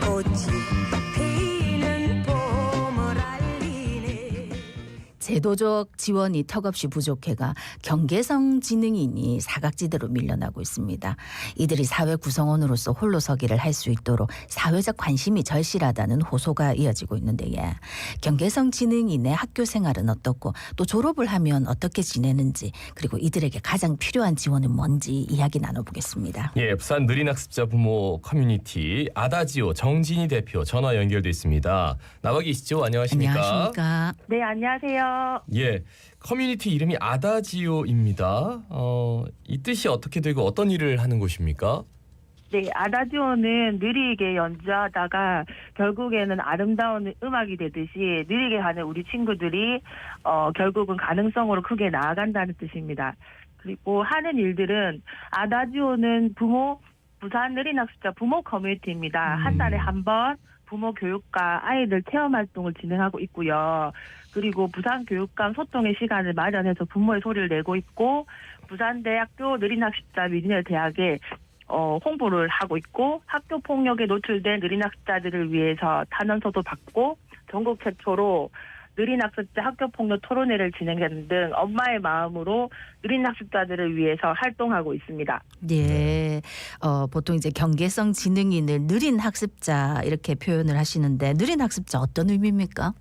котів. 제도적 지원이 턱없이 부족해가 경계성 지능인이 사각지대로 밀려나고 있습니다. 이들이 사회 구성원으로서 홀로 서기를 할 수 있도록 사회적 관심이 절실하다는 호소가 이어지고 있는데 예. 경계성 지능인의 학교 생활은 어떻고 또 졸업을 하면 어떻게 지내는지 그리고 이들에게 가장 필요한 지원은 뭔지 이야기 나눠보겠습니다. 예, 부산 느린학습자 부모 커뮤니티 아다지오 정진희 대표 전화 연결돼 있습니다. 나와 계시죠? 안녕하십니까? 안녕하십니까? 네, 안녕하세요. 예, 커뮤니티 이름이 아다지오입니다. 어, 이 뜻이 어떻게 되고 어떤 일을 하는 곳입니까? 네, 아다지오는 느리게 연주하다가 결국에는 아름다운 음악이 되듯이 느리게 하는 우리 친구들이 어, 결국은 가능성으로 크게 나아간다는 뜻입니다. 그리고 하는 일들은 아다지오는 부모 부산 느린 학습자 부모 커뮤니티입니다. 음. 한 달에 한 번 부모 교육과 아이들 체험 활동을 진행하고 있고요. 그리고 부산 교육감 소통의 시간을 마련해서 부모의 소리를 내고 있고 부산대학교 느린학습자 미디어 대학에 어, 홍보를 하고 있고 학교 폭력에 노출된 느린학습자들을 위해서 탄원서도 받고 전국 최초로 느린 학습자 학교 폭력 토론회를 진행하는 등 엄마의 마음으로 느린 학습자들을 위해서 활동하고 있습니다. 예, 어, 보통 이제 경계성 지능인을 느린 학습자 이렇게 표현을 하시는데 느린 학습자 어떤 의미입니까?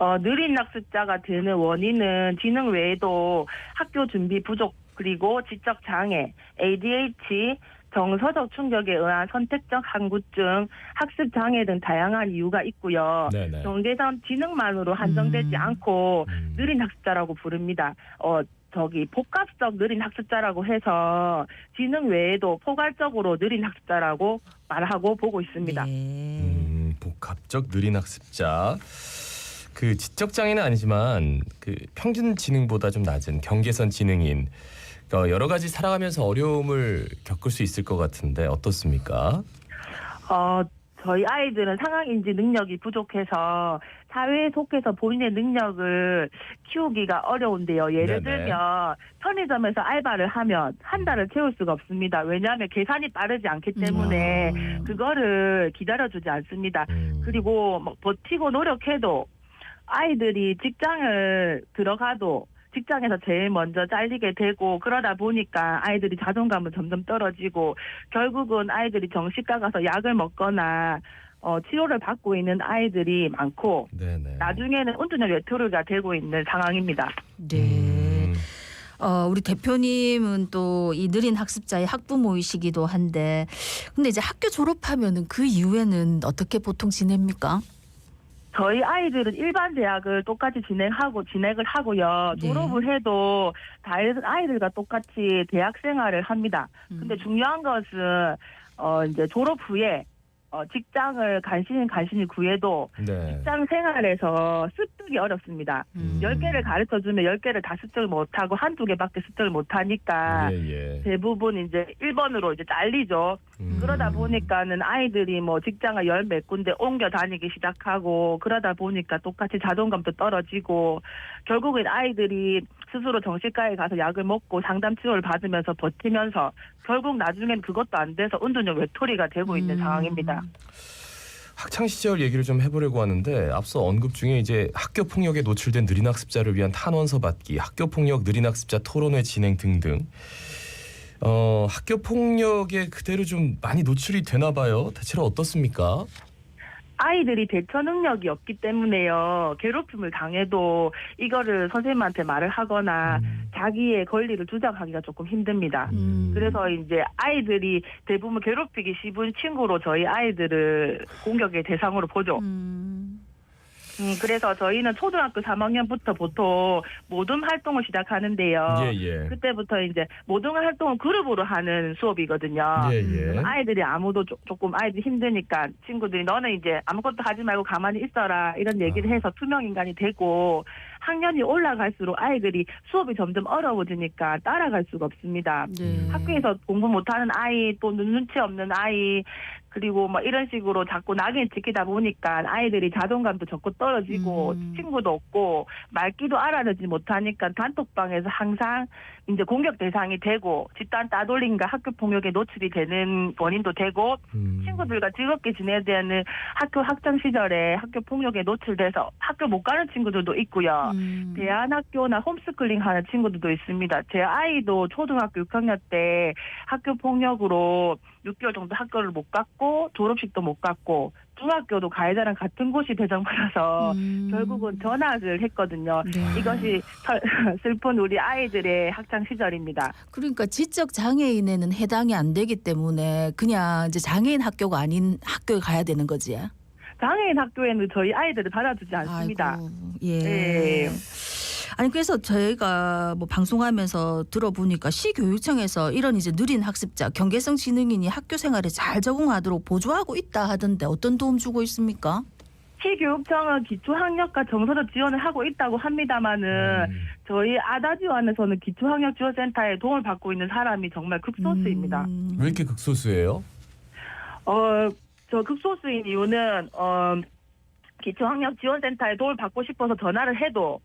어, 느린 학습자가 되는 원인은 지능 외에도 학교 준비 부족 그리고 지적 장애, ADH, 정서적 충격에 의한 선택적 항구증, 학습 장애 등 다양한 이유가 있고요. 네네. 경계선 지능만으로 한정되지 음. 않고 음. 느린 학습자라고 부릅니다. 어, 저기 복합적 느린 학습자라고 해서 지능 외에도 포괄적으로 느린 학습자라고 말하고 보고 있습니다. 예. 음, 복합적 느린 학습자. 그 지적 장애는 아니지만 그 평균 지능보다 좀 낮은 경계선 지능인 어, 여러 가지 살아가면서 어려움을 겪을 수 있을 것 같은데 어떻습니까? 어, 저희 아이들은 상황 인지 능력이 부족해서 사회에 속해서 본인의 능력을 키우기가 어려운데요. 예를 네네. 들면 편의점에서 알바를 하면 한 달을 채울 수가 없습니다. 왜냐하면 계산이 빠르지 않기 때문에 음. 그거를 기다려주지 않습니다. 음. 그리고 뭐 버티고 노력해도 아이들이 직장을 들어가도 직장에서 제일 먼저 잘리게 되고 그러다 보니까 아이들이 자존감은 점점 떨어지고 결국은 아이들이 정신과 가서 약을 먹거나 어, 치료를 받고 있는 아이들이 많고 네네. 나중에는 운전의 외톨이가 되고 있는 상황입니다. 네. 음. 어, 우리 대표님은 또 이 느린 학습자의 학부모이시기도 한데, 근데 이제 학교 졸업하면은 그 이후에는 어떻게 보통 지냅니까? 저희 아이들은 일반 대학을 똑같이 진행하고 진행을 하고요. 네. 졸업을 해도 다른 아이들과 똑같이 대학 생활을 합니다. 근데 음. 중요한 것은 어 이제 졸업 후에 어 직장을 간신히 간신히 구해도 네. 직장 생활에서 습득이 어렵습니다. 음. 열 개를 가르쳐 주면 열 개를 다 습득을 못 하고 한두 개밖에 습득을 못 하니까 예, 예. 대부분 이제 1번으로 이제 잘리죠. 음. 그러다 보니까는 아이들이 뭐 직장을 열 몇 군데 옮겨 다니기 시작하고 그러다 보니까 똑같이 자존감도 떨어지고 결국엔 아이들이 스스로 정신과에 가서 약을 먹고 상담 치료를 받으면서 버티면서 결국 나중엔 그것도 안 돼서 은둔형 외톨이가 되고 있는 음. 상황입니다. 학창 시절 얘기를 좀 해보려고 하는데 앞서 언급 중에 이제 학교 폭력에 노출된 느린 학습자를 위한 탄원서 받기, 학교 폭력 느린 학습자 토론회 진행 등등. 어 학교 폭력에 그대로 좀 많이 노출이 되나 봐요. 대체로 어떻습니까? 아이들이 대처 능력이 없기 때문에요. 괴롭힘을 당해도 이거를 선생님한테 말을 하거나 음. 자기의 권리를 주장하기가 조금 힘듭니다. 음. 그래서 이제 아이들이 대부분 괴롭히기 쉬운 친구로 저희 아이들을 공격의 대상으로 보죠. 음. 음, 그래서 저희는 초등학교 3학년부터 보통 모든 활동을 시작하는데요. 예 예. 그때부터 이제 모든 활동을 그룹으로 하는 수업이거든요. 예 예. 아이들이 아무도 조, 조금 아이들이 힘드니까 친구들이 너는 이제 아무것도 하지 말고 가만히 있어라 이런 얘기를 아. 해서 투명 인간이 되고 학년이 올라갈수록 아이들이 수업이 점점 어려워지니까 따라갈 수가 없습니다. 네. 학교에서 공부 못하는 아이 또 눈치 없는 아이 그리고 뭐 이런 식으로 자꾸 낙인 찍히다 보니까 아이들이 자존감도 자꾸 떨어지고 음. 친구도 없고 말귀도 알아듣지 못하니까 단톡방에서 항상 이제 공격 대상이 되고 집단 따돌림과 학교 폭력에 노출이 되는 원인도 되고 음. 친구들과 즐겁게 지내야 되는 학교 학창 시절에 학교 폭력에 노출돼서 학교 못 가는 친구들도 있고요. 음. 대안학교나 홈스쿨링 하는 친구들도 있습니다. 제 아이도 초등학교 6학년 때 학교 폭력으로 6개월 정도 학교를 못 갔고 졸업식도 못 갔고 중학교도 가해자랑 같은 곳이 배정받아서 음. 결국은 전학을 했거든요. 네. 이것이 설- 슬픈 우리 아이들의 학창 시절입니다. 그러니까 지적 장애인에는 해당이 안 되기 때문에 그냥 이제 장애인 학교가 아닌 학교에 가야 되는 거지. 장애인 학교에는 저희 아이들을 받아주지 않습니다. 아이고, 예. 네. 아니 그래서 저희가 뭐 방송하면서 들어보니까 시교육청에서 이런 이제 느린 학습자 경계성 지능인이 학교 생활에 잘 적응하도록 보조하고 있다 하던데 어떤 도움 주고 있습니까? 시교육청은 기초학력과 정서적 지원을 하고 있다고 합니다마는 음. 저희 아다지원에서는 기초학력 지원센터에 도움을 받고 있는 사람이 정말 극소수입니다. 음. 왜 이렇게 극소수예요? 어, 저 극소수인 이유는 어, 기초학력 지원센터에 도움을 받고 싶어서 전화를 해도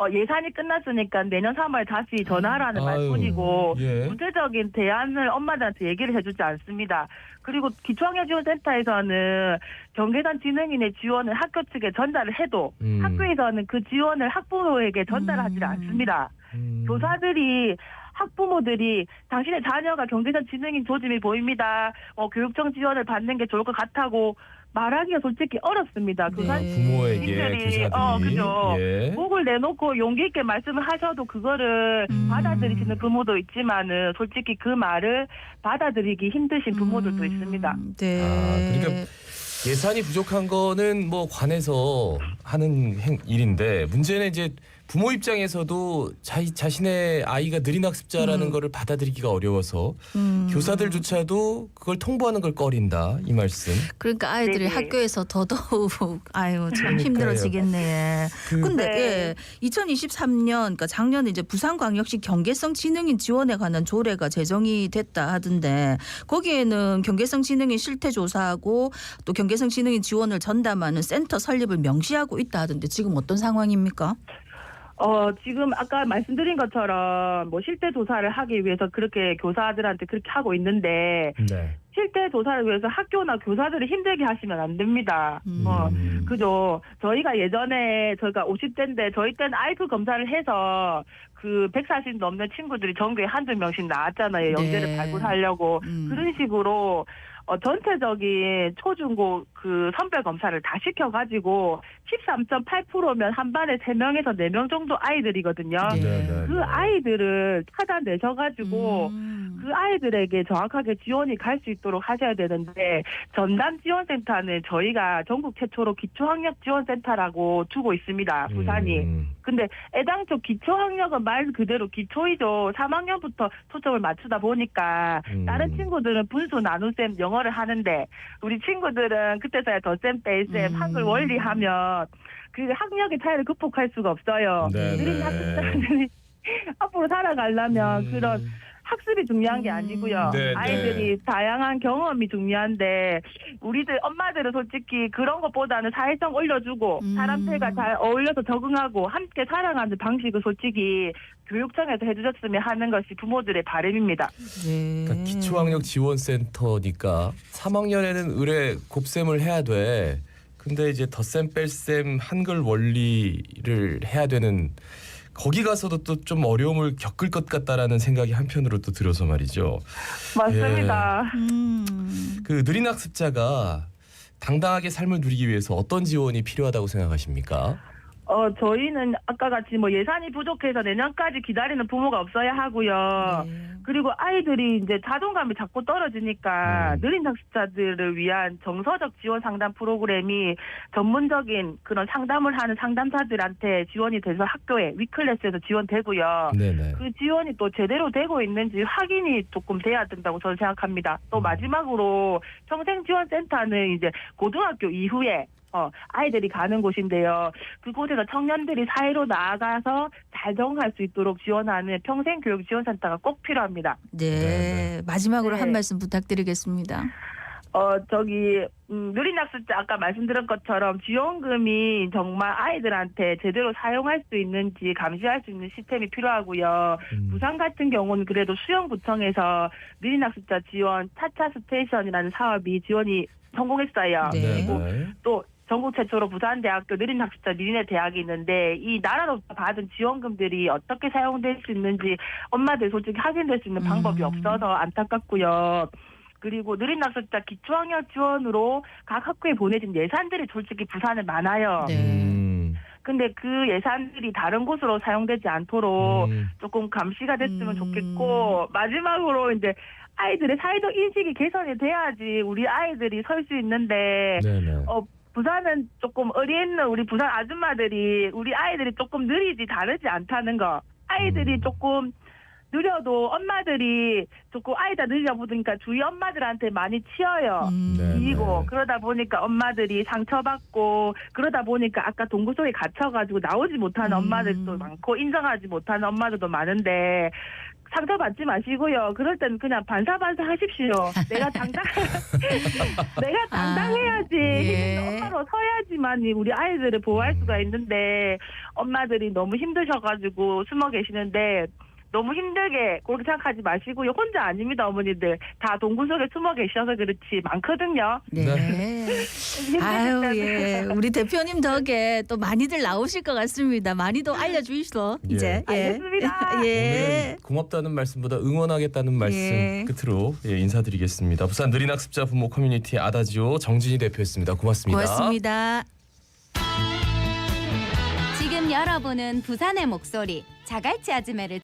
어, 예산이 끝났으니까 내년 3월에 다시 전화하라는 아유, 말뿐이고 예. 구체적인 대안을 엄마들한테 얘기를 해주지 않습니다. 그리고 기초학력지원센터에서는 경계단 지능인의 지원을 학교 측에 전달을 해도 음. 학교에서는 그 지원을 학부모에게 전달하지 음. 않습니다. 음. 교사들이 학부모들이 당신의 자녀가 경제적 지능인 조짐이 보입니다. 어, 교육청 지원을 받는 게 좋을 것 같다고 말하기가 솔직히 어렵습니다. 네. 교사 부모에게 선생님들이, 교사들이 어, 그죠. 예. 목을 내놓고 용기 있게 말씀을 하셔도 그거를 음. 받아들이시는 부모도 있지만은 솔직히 그 말을 받아들이기 힘드신 부모들도 음, 있습니다. 네. 아, 그러니까 예산이 부족한 거는 뭐 관에서 하는 행, 일인데 문제는 이제 부모 입장에서도 자, 자신의 아이가 느린 학습자라는 음. 거를 받아들이기가 어려워서 음. 교사들조차도 그걸 통보하는 걸 꺼린다 이 말씀. 그러니까 아이들이 네네. 학교에서 더더욱 아유 참. 힘들어지겠네. 그 근데 네. 예, 2023년 그러니까 작년에 이제 부산광역시 경계성 지능인 지원에 관한 조례가 제정이 됐다 하던데 거기에는 경계성 지능인 실태 조사하고 또 경계성 지능인 지원을 전담하는 센터 설립을 명시하고 있다 하던데 지금 어떤 상황입니까? 어, 지금 아까 말씀드린 것처럼 뭐 실태 조사를 하기 위해서 그렇게 교사들한테 그렇게 하고 있는데 네. 실태 조사를 위해서 학교나 교사들이 힘들게 하시면 안 됩니다. 음. 어, 음. 그죠. 저희가 예전에 저희가 50대인데 저희 때는 아이프 검사를 해서 그 140 넘는 친구들이 전교에 한두 명씩 나왔잖아요. 영재를 네. 발굴하려고. 음. 그런 식으로 어, 전체적인 초중고 그 선별 검사를 다 시켜가지고 13.8%면 한 반에 3명에서 4명 정도 아이들이거든요. 네. 네, 네, 그 네. 아이들을 찾아내셔가지고 음. 그 아이들에게 정확하게 지원이 갈 수 있도록 하셔야 되는데 전담 지원센터는 저희가 전국 최초로 기초학력 지원센터라고 두고 있습니다. 부산이. 음. 근데 애당초 기초학력은 말 그대로 기초이죠. 3학년부터 초점을 맞추다 보니까 음. 다른 친구들은 분수 나눗셈 영어 를 하는데 우리 친구들은 그때서야 덧셈 뺄셈 음. 한글 원리 하면 그 학력의 차이를 극복할 수가 없어요. 네, 느린 네. 학습자들이 앞으로 살아가려면 음. 그런 학습이 중요한 게 음. 아니고요. 네, 네. 아이들이 다양한 경험이 중요한데 우리들 엄마들은 솔직히 그런 것보다는 사회성 올려주고 음. 사람들과 잘 어울려서 적응하고 함께 살아가는 방식을 솔직히 교육청에서 해주셨으면 하는 것이 부모들의 바람입니다. 네. 그러니까 기초학력 지원센터니까 3학년에는 의뢰 곱셈을 해야 돼. 근데 이제 덧셈 뺄셈 한글 원리를 해야 되는 거기 가서도 또 좀 어려움을 겪을 것 같다라는 생각이 한편으로 또 들어서 말이죠. 맞습니다. 음. 그 느린 학습자가 당당하게 삶을 누리기 위해서 어떤 지원이 필요하다고 생각하십니까? 어, 저희는 아까 같이 뭐 예산이 부족해서 내년까지 기다리는 부모가 없어야 하고요. 네. 그리고 아이들이 이제 자존감이 자꾸 떨어지니까 음. 느린 학습자들을 위한 정서적 지원 상담 프로그램이 전문적인 그런 상담을 하는 상담사들한테 지원이 돼서 학교에 위클래스에서 지원되고요. 네네. 그 지원이 또 제대로 되고 있는지 확인이 조금 돼야 된다고 저는 생각합니다. 또 음. 마지막으로 평생지원센터는 이제 고등학교 이후에 어, 아이들이 가는 곳인데요. 그곳에서 청년들이 사회로 나아가서 잘 적응할 수 있도록 지원하는 평생교육 지원센터가 꼭 필요합니다. 네. 네, 네. 마지막으로 네. 한 말씀 부탁드리겠습니다. 어 저기 음, 누린학습자 아까 말씀드린 것처럼 지원금이 정말 아이들한테 제대로 사용할 수 있는지 감시할 수 있는 시스템이 필요하고요. 음. 부산 같은 경우는 그래도 수영구청에서 느린학습자 지원 차차 스테이션이라는 사업이 지원이 성공했어요. 네. 그리고 네. 또 전국 최초로 부산대학교 느린학습자 미리네 대학이 있는데 이 나라로부터 받은 지원금들이 어떻게 사용될 수 있는지 엄마들 솔직히 확인될 수 있는 방법이 음. 없어서 안타깝고요. 그리고 느린 학습자 기초학력 지원으로 각 학교에 보내진 예산들이 솔직히 부산에 많아요. 네. 음. 근데 그 예산들이 다른 곳으로 사용되지 않도록 음. 조금 감시가 됐으면 음. 좋겠고 마지막으로 이제 아이들의 사회적 인식이 개선이 돼야지 우리 아이들이 설 수 있는데 네네. 어, 부산은 조금 어린 우리 부산 아줌마들이 우리 아이들이 조금 느리지 다르지 않다는 거. 아이들이 음. 조금 느려도 엄마들이 조금 아이다 느려 보니까 주위 엄마들한테 많이 치여요. 음. 네. 이고 그러다 보니까 엄마들이 상처받고 그러다 보니까 아까 동구 속에 갇혀가지고 나오지 못하는 음. 엄마들도 많고 인정하지 못하는 엄마들도 많은데 상처받지 마시고요. 그럴 땐 그냥 반사반사 하십시오. 내가 당당 내가 당당해야지 예. 엄마로 서야지만이 우리 아이들을 보호할 수가 있는데 엄마들이 너무 힘드셔가지고 숨어 계시는데 너무 힘들게 그렇게 생각하지 마시고요. 혼자 아닙니다, 어머니들. 다 동굴 속에 숨어 계셔서 그렇지 많거든요. 네. 아유 예 우리 대표님 덕에 또 많이들 나오실 것 같습니다. 많이도 알려주시소 예. 이제 예. 알겠습니다. 예. 고맙다는 말씀보다 응원하겠다는 말씀 예. 끝으로 예, 인사드리겠습니다. 부산 느린 학습자 부모 커뮤니티 아다지오 정진희 대표였습니다. 고맙습니다. 고맙습니다. 지금 여러분은 부산의 목소리 자갈치 아즈메를